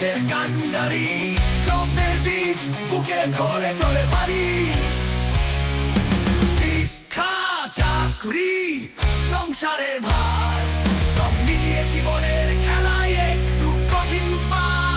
কান্ডারি স্বপ্নের বীজ বুকে ধরে চলে পারি শিক্ষা চাকরি সংসারের ভার সব মিলিয়ে জীবনের খেলায় একটু কঠিন পার